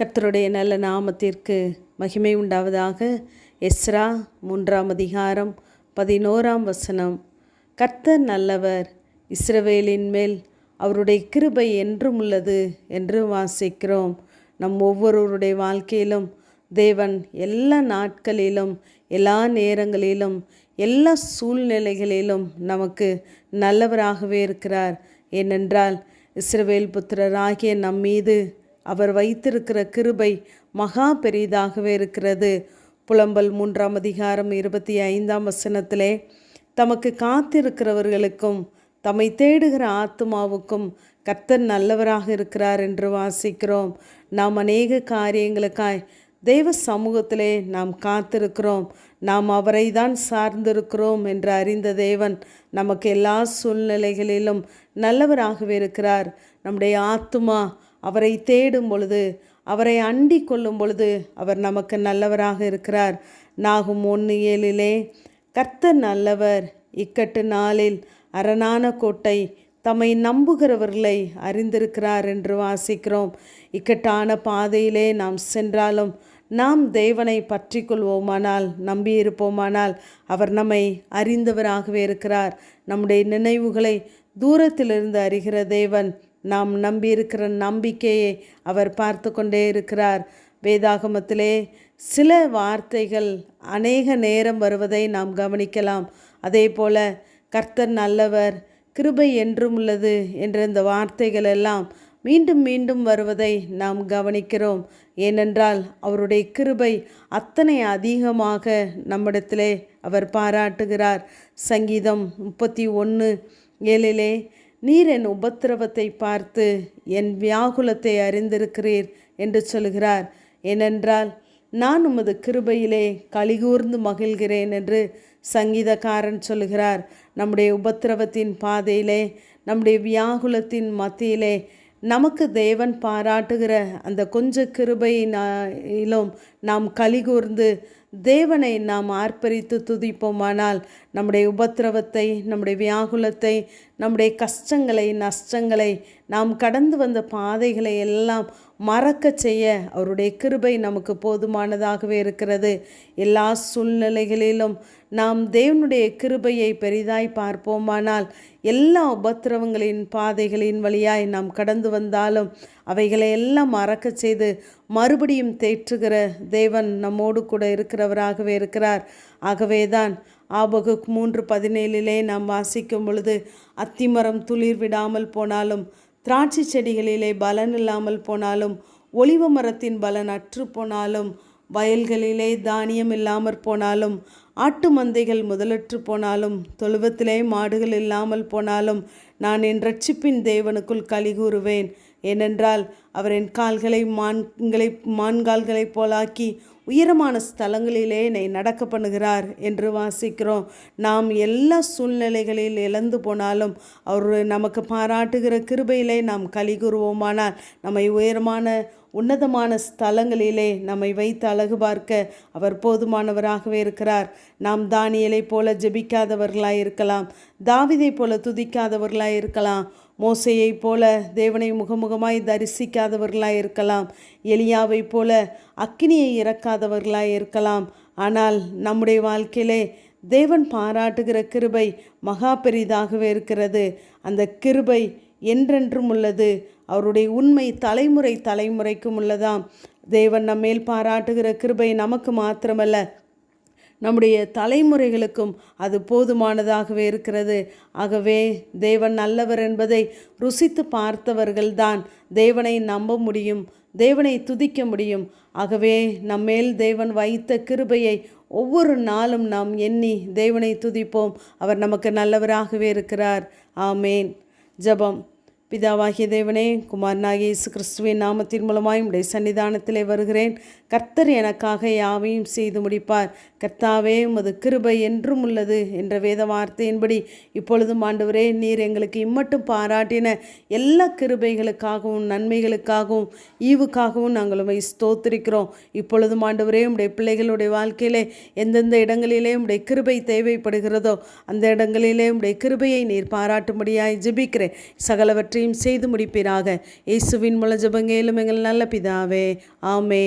கர்த்தருடைய நல்ல நாமத்திற்கு மகிமை உண்டாவதாக. எஸ்ரா மூன்றாம் அதிகாரம் பதினோராம் வசனம். கர்த்தர் நல்லவர் இஸ்ரவேலின் மேல் அவருடைய கிருபை என்றும் உள்ளது என்று வாசிக்கிறோம். நம் ஒவ்வொருவருடைய வாழ்க்கையிலும் தேவன் எல்லா நாட்களிலும் எல்லா நேரங்களிலும் எல்லா சூழ்நிலைகளிலும் நமக்கு நல்லவராகவே இருக்கிறார். ஏனென்றால் இஸ்ரவேல் புத்திரராகிய நம் மீது அவர் வைத்திருக்கிற கிருபை மகா பெரிதாகவே இருக்கிறது. புலம்பல் மூன்றாம் அதிகாரம் இருபத்தி ஐந்தாம் வசனத்திலே தமக்கு காத்திருக்கிறவர்களுக்கும் தம்மை தேடுகிற ஆத்மாவுக்கும் கர்த்தர் நல்லவராக இருக்கிறார் என்று வாசிக்கிறோம். நாம் அநேக காரியங்களுக்காய் தெய்வ சமூகத்திலே நாம் காத்திருக்கிறோம். நாம் அவரை தான் சார்ந்திருக்கிறோம் என்று அறிந்த தேவன் நமக்கு எல்லா சூழ்நிலைகளிலும் நல்லவராகவே இருக்கிறார். நம்முடைய ஆத்துமா அவரை தேடும் பொழுது அவரை அண்டி கொள்ளும் பொழுது அவர் நமக்கு நல்லவராக இருக்கிறார். நாகும் ஒன்று ஏழிலே கர்த்தர் நல்லவர் இக்கட்டு நாளில் அரணான கோட்டை தம்மை நம்புகிறவர்களை அறிந்திருக்கிறார் என்று வாசிக்கிறோம். இக்கட்டான பாதையிலே நாம் சென்றாலும் நாம் தேவனை பற்றி கொள்வோமானால் நம்பியிருப்போமானால் அவர் நம்மை அறிந்தவராகவே இருக்கிறார். நம்முடைய நினைவுகளை தூரத்திலிருந்து அறிகிற தேவன் நாம் நம்பியிருக்கிற நம்பிக்கையை அவர் பார்த்து கொண்டே இருக்கிறார். வேதாகமத்திலே சில வார்த்தைகள் அநேக நேரம் வருவதை நாம் கவனிக்கலாம். அதே போல கர்த்தர் நல்லவர் கிருபை என்றும் உள்ளது என்ற இந்த வார்த்தைகள் எல்லாம் மீண்டும் மீண்டும் வருவதை நாம் கவனிக்கிறோம். ஏனென்றால் அவருடைய கிருபை அத்தனை அதிகமாக நம்மிடத்திலே அவர் பாராட்டுகிறார். சங்கீதம் முப்பத்தி ஒன்று ஏழிலே நீர் என் உபத்திரவத்தை பார்த்து என் வியாகுலத்தை அறிந்திருக்கிறீர் என்று சொல்கிறார். ஏனென்றால் நான் உமது கிருபையிலே கலிகூர்ந்து மகிழ்கிறேன் என்று சங்கீதக்காரன் சொல்கிறார். நம்முடைய உபத்திரவத்தின் பாதையிலே நம்முடைய வியாகுலத்தின் மத்தியிலே நமக்கு தேவன் பாராட்டுகிற அந்த கொஞ்ச கிருபையிலும் நாம் கலிகூர்ந்து தேவனை நாம் ஆர்ப்பரித்து துதிப்போமானால் நம்முடைய உபத்திரவத்தை நம்முடைய வியாகுலத்தை நம்முடைய கஷ்டங்களை நஷ்டங்களை நாம் கடந்து வந்த பாதைகளை எல்லாம் மறக்க செய்ய அவருடைய கிருபை நமக்கு போதுமானதாகவே இருக்கிறது. எல்லா சூழ்நிலைகளிலும் நாம் தேவனுடைய கிருபையை பெரிதாய் பார்ப்போமானால் எல்லா உபத்திரவங்களின் பாதைகளின் வழியாய் நாம் கடந்து வந்தாலும் அவைகளை எல்லாம் மறக்க செய்து மறுபடியும் தேற்றுகிற தேவன் நம்மோடு கூட இருக்கிறவராகவே இருக்கிறார். ஆகவேதான் ஆபகு மூன்று பதினேழிலே நாம் வாசிக்கும் பொழுது அத்திமரம் துளிர் விடாமல் போனாலும் திராட்சை செடிகளிலே பலன் இல்லாமல் போனாலும் ஒளிவ மரத்தின் பலன் அற்று போனாலும் வயல்களிலே தானியம் இல்லாமற் போனாலும் ஆட்டு மந்தைகள் முதலற்று போனாலும் தொழுவத்திலே மாடுகள் இல்லாமல் போனாலும் நான் என் ரட்சிப்பின் தேவனுக்குள் கலிகூறுவேன். ஏனென்றால் அவர் என் கால்களை மான்களை மான்கால்களைப் போலாக்கி உயரமான ஸ்தலங்களிலே என்னை நடக்க பண்ணுகிறார் என்று வாசிக்கிறோம். நாம் எல்லா சூழ்நிலைகளில் இழந்து போனாலும் அவர் நமக்கு பாராட்டுகிற கிருபையிலே நாம் கலிகூறுவோமானால் நம்மை உயரமான உன்னதமான ஸ்தலங்களிலே நம்மை வைத்து அழகு பார்க்க அவர் போதுமானவராகவே இருக்கிறார். நாம் தானியலை போல ஜெபிக்காதவர்களாய் இருக்கலாம் தாவிதை போல துதிக்காதவர்களாய் இருக்கலாம் மோசையைப் போல தேவனை முகமுகமாய் தரிசிக்காதவர்களாய் இருக்கலாம். எலியாவைப் போல அக்கினியை இறக்காதவர்களாய் இருக்கலாம். ஆனால் நம்முடைய வாழ்க்கையிலே தேவன் பாராட்டுகிற கிருபை மகா பெரிதாகவே இருக்கிறது. அந்த கிருபை என்றென்றும் உள்ளது. அவருடைய உண்மை தலைமுறை தலைமுறைக்கும் உள்ளதாம். தேவன் நம்மேல் பாராட்டுகிற கிருபை நமக்கு மாத்திரமல்ல நம்முடைய தலைமுறைகளுக்கும் அது போதுமானதாகவே இருக்கிறது. ஆகவே தேவன் நல்லவர் என்பதை ருசித்து பார்த்தவர்கள்தான் தேவனை நம்ப முடியும் தேவனை துதிக்க முடியும். ஆகவே நம்மேல் தேவன் வைத்த கிருபையை ஒவ்வொரு நாளும் நாம் எண்ணி தேவனை துதிப்போம். அவர் நமக்கு நல்லவராகவே இருக்கிறார். ஆமேன். ஜபம். பிதாவாகிய தேவனே குமாரனாகிய இயேசு கிறிஸ்துவின் நாமத்தின் மூலமாய் உடைய சன்னிதானத்திலே வருகிறேன். கர்த்தர் எனக்காக யாவையும் செய்து முடிப்பார். கர்த்தாவே உமது கிருபை என்றும் உள்ளது என்ற வேத வார்த்தையின்படி இப்பொழுதும் ஆண்டவரே நீர் எங்களுக்கு இம்மட்டும் பாராட்டின எல்லா கிருபைகளுக்காகவும் நன்மைகளுக்காகவும் ஈவுக்காகவும் நாங்கள் உமை ஸ்தோத்திருக்கிறோம். இப்பொழுதும் ஆண்டவரே உடைய பிள்ளைகளுடைய வாழ்க்கையிலே எந்தெந்த இடங்களிலே உடைய கிருபை தேவைப்படுகிறதோ அந்த இடங்களிலே உடைய கிருபையை நீர் பாராட்டும்படியாய் ஜிபிக்கிறேன். சகலவற்றையும் அனைத்தையும் செய்து முடிப்பீராக. இயேசுவின் மூல ஜெபங்கேலும் எங்கள் நல்ல பிதாவே. ஆமே